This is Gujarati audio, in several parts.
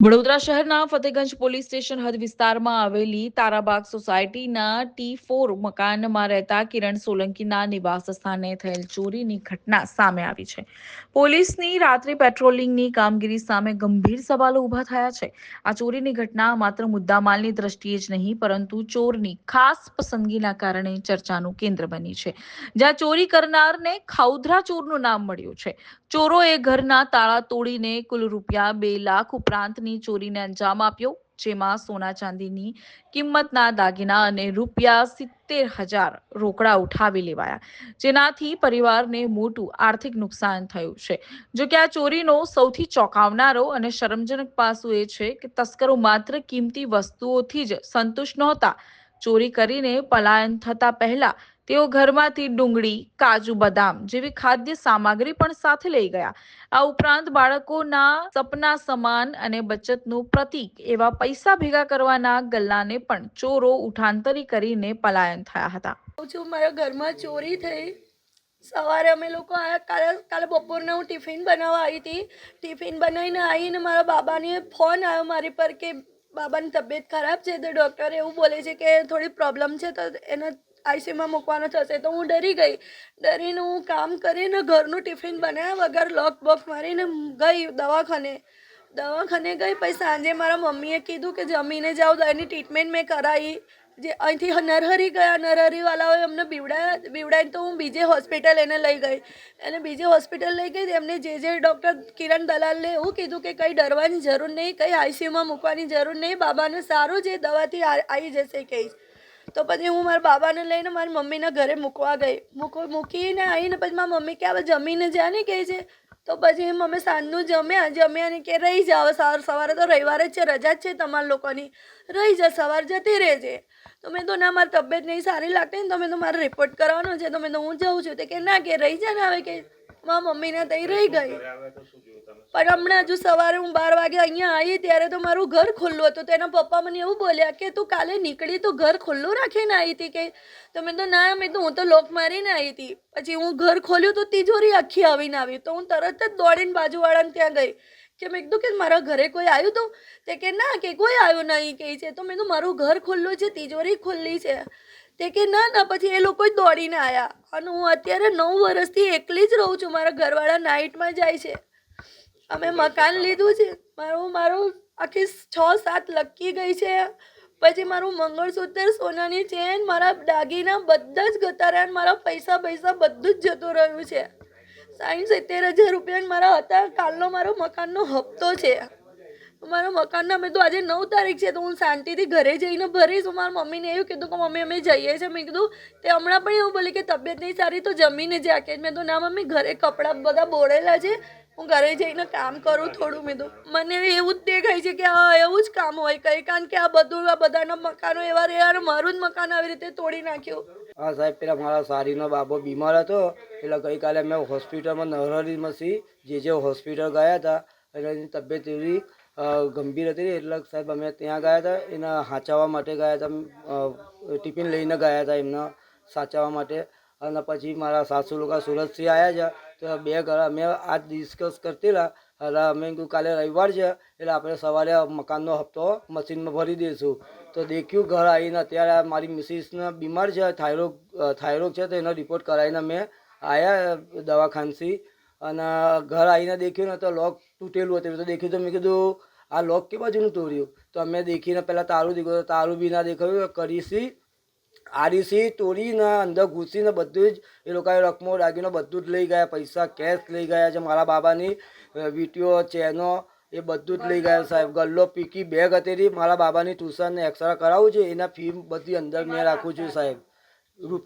વડોદરા શહેરના ફતેગંજ પોલીસ સ્ટેશન હદ વિસ્તારમાં આવેલી તારાબાગ સોસાયટીના ટી ફોર મકાનમાં રહેતા કિરણ સોલંકીના નિવાસ સ્થાને થયેલ ચોરીની ઘટના સામે આવી છે. પોલીસની રાત્રિ પેટ્રોલિંગની કામગીરી સામે ગંભીર સવાલો ઊભા થયા છે. આ ચોરીની ઘટના માત્ર મુદ્દામાલની દ્રષ્ટિએ જ નહીં, પરંતુ ચોરની ખાસ પસંદગીના કારણે ચર્ચાનું કેન્દ્ર બની છે. જ્યાં ચોરી કરનારને ખાઉધરા ચોરનું નામ મળ્યું છે. ચોરોએ ઘરના તાળા તોડીને કુલ રૂપિયા બે લાખ ઉપરાંતની ચોરીને અંજામ આપ્યો, જેમાં સોના ચાંદીની કિંમતના દાગીના અને રૂપિયા સિત્તેર હજાર રોકડા ઉઠાવી લેવાયા. જેનાથી પરિવારને મોટું આર્થિક નુકસાન થયું છે. જો કે આ ચોરીનો સૌથી ચોંકાવનારો અને શરમજનક પાસું એ છે કે તસ્કરો માત્ર કિંમતી વસ્તુઓથી જ સંતુષ્ટ નહોતા. ચોરી કરીને પલાયન થતા પહેલા તેઓ ઘરમાંથી ડુંગળી, કાજુ બદામ જેવી ખાદ્ય સામગ્રી પણ સાથે લઈ ગયા. આ ઉપરાંત બાળકોના સપના સમાન અને બચતનું પ્રતીક એવા પૈસા ભેગા કરવાના ગલ્લાને પણ ચોરો ઉઠાંતરી કરીને પલાયન થયા હતા. જો મારા ઘરમાં ચોરી થઈ. સવારે અમે લોકો આવ્યા કાલે કાલે બપોરને હું ટિફિન બનાવવા આવી હતી. ટિફિન બનાવીને આવીને મારા બાબાને ફોન આવ્યો મારી પર કે, બાબાની તબિયત ખરાબ છે, તો ડૉક્ટર એવું બોલે છે કે, થોડી પ્રોબ્લેમ છે, તો એને આઈસીયુમાં મૂકવાનો થશે તો હું ડરી ગઈ. ડરીને હું કામ કરીને ઘરનું ટિફિન બનાવ્યા વગર લોક બોક મારીને ગઈ દવાખાને. દવાખાને ગઈ પછી સાંજે મારા મમ્મીએ કીધું કે જમીને જાઓ એની ટ્રીટમેન્ટ મેં કરાવી જે અહીંથી નરહરી ગયા. નરહરીવાળાઓએ અમને બીવડાયા. બીવડાવીને તો હું બીજે હોસ્પિટલ એને લઈ ગઈ. એને બીજે હોસ્પિટલ લઈ ગઈ એમને જે જે ડૉક્ટર કિરણ દલાલને એવું કીધું કે કંઈ ડરવાની જરૂર નહીં, કંઈ આઈસીયુમાં મૂકવાની જરૂર નહીં. બાબાને સારું જે દવાથી આવી જશે કહીશ તો પછી હું મારા બાબાને લઈને મારી મમ્મીના ઘરે મૂકવા ગઈ. મૂકો મૂકીને આવીને પછી મારી મમ્મી કે હવે જમીને જ્યાં ને કહે છે? તો પછી મમ્મી સાંજનું જમ્યા. જમ્યા ને કે, રહી જાઓ. સવાર, સવારે તો રવિવારે જ છે. રજા જ છે તમારા લોકોની. રહી જા સવાર જતી રહેજે. તો મેં તો ના, મારી તબિયત નહીં સારી લાગતી ને તો મેં તો મારે રિપોર્ટ કરવાનો છે. તો મેં તો હું જાઉં છું. તે કે, ના, કે, રહી જા ને હવે કે. મારા મમ્મીને તઈ રહી ગઈ. પણ હમણાં હજુ સવારે હું બાર વાગે અહીંયા આવી ત્યારે તો મારું ઘર ખુલ્લું હતું. તો એના પપ્પા મને એવું બોલ્યા કે, તું કાલે નીકળી તો ઘર ખુલ્લું રાખીને આવી હતી કે? તો મેં તો, ના, મેં તો, હું તો લોક મારીને આવી હતી. પછી હું ઘર ખોલ્યું તો તિજોરી આખી આવીને આવી. તો હું તરત જ દોડીને બાજુવાળાને ત્યાં ગઈ. કે મેં કીધું કે મારા ઘરે કોઈ આવ્યું તો? તે કે, ના, કે કોઈ આવ્યું નહીં. કહે છે, તો મેં તો મારું ઘર ખુલ્લું છે, તિજોરી ખુલ્લી છે. તે કે ના ના પછી એ લોકો દોડીને આવ્યા અને હું અત્યારે નવ વર્ષથી એકલી જ રહું છું. મારા ઘરવાળા નાઇટમાં જાય છે. અમે મકાન લીધું છે. મારું મારું આખી છ સાત લટકી ગઈ છે. પછી મારું મંગળસૂત્ર સોનાની ચેન મારા દાગીના બધા જ ગતા રહ્યા મારા પૈસા પૈસા બધું જ જતું રહ્યું છે. સાઠ સિત્તેર હજાર રૂપિયા મારા હતા. કાલનો મારો મકાનનો હપ્તો છે. મારા મકાનના મેં તો આજે નવ તારીખ છે, તો હું શાંતિથી ઘરે જઈને ભરીશ. હું મારા મમ્મીને એવું કીધું કે, મમ્મી, અમે જઈએ છીએ. મેં કીધું, તે હમણાં પણ એવું બોલી કે, તબિયત નહીં સારી, તો જમીને જ. કે મેં તો, ના, મમ્મી, ઘરે કપડાં બધા બોળેલા છે. હું ઘરે જઈને કામ કરું થોડું. મેં તો, મને એવું જ દેખાય છે કે, હા, એવું જ કામ હોય. કંઈ કારણ કે આ બધું, આ બધાના મકાનો એવા રહ્યા મારું જ મકાન આવી રીતે તોડી નાખ્યું. હા, સાહેબ, પેલા મારા સારીનો બાબો બીમાર હતો, એટલે ગઈકાલે મેં હોસ્પિટલમાં નરહરીમાં સી, જે જે હોસ્પિટલ ગયા હતા એટલે એની તબિયત એવી ગંભીર હતી એટલે સાહેબ અમે ત્યાં ગયા હતા, એના સાચવવા માટે ગયા હતા ટિફિન લઈને ગયા હતા એમના સાચવવા માટે. અને પછી મારા સાસુ લોકો સુરતથી આવ્યા છે, તો બે ઘર અમે આજ ડિસ્કસ કરતેલા, એટલે અમે કીધું કાલે રવિવાર છે, એટલે આપણે સવારે મકાનનો હપ્તો મશીનમાં ભરી દઈશું. તો દેખ્યું ઘર આવીને અત્યારે મારી મિસિસને બીમાર છે થાઇરોગ થાઇરોગ છે, તો એનો રિપોર્ટ કરાવીને મેં આવ્યા દવાખાનથી. અને ઘર આવીને દેખ્યું ને તો લોક તૂટેલું હતું. તો દેખ્યું તો મેં કીધું, આ લોક કે બાજુનું તોડ્યું? તો અમે દેખીને પહેલાં તારું દેખ્યું તારું બી ના દેખાયું કરીશી આરીસી તોડીને અંદર ઘૂસીને બધું જ, એ લોકોએ રકમો દાગીનો બધું જ લઈ ગયા, પૈસા કેશ લઈ ગયા છે મારા બાબાની, વીટીઓ, ચેનો, એ બધું જ લઈ ગયા સાહેબ. ગલ્લો પીકી બેગ હતી મારા બાબાની ટ્યુશનને એક્સરે કરાવું છે, એના ફી બધી અંદર મેં રાખું છું સાહેબ. રૂપ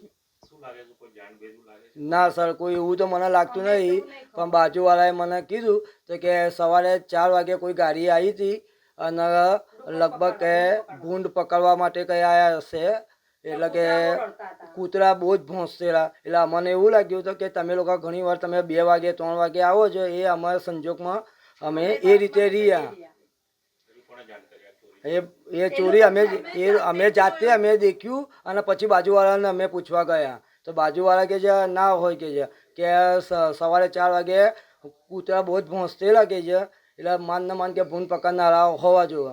ના સર કોઈ એવું તો મને લાગતું નહીં. પણ બાજુવાળાએ મને કીધું તો કે સવારે ચાર વાગે કોઈ ગાડી આવી હતી અને લગભગ કે ભૂંડ પકડવા માટે કઈ આવ્યા હશે. એટલે કે કૂતરા બહુ જ ભોંસેલા. એટલે અમને એવું લાગ્યું હતું કે તમે લોકો ઘણી વાર તમે બે વાગે ત્રણ વાગે આવો છો એ અમારા સંજોગમાં અમે એ રીતે રહ્યા. એ એ ચોરી અમે એ અમે જાતે અમે દેખ્યું અને પછી બાજુવાળાને અમે પૂછવા ગયા. તો બાજુવાળા કે છે, ના હોય કે છે. કે સવારે ચાર વાગે કૂતરા બહુ જ ભોંસતેલા કે છે. એટલે માન ને માન કે ભૂન પકડનારા હોવા જોઈએ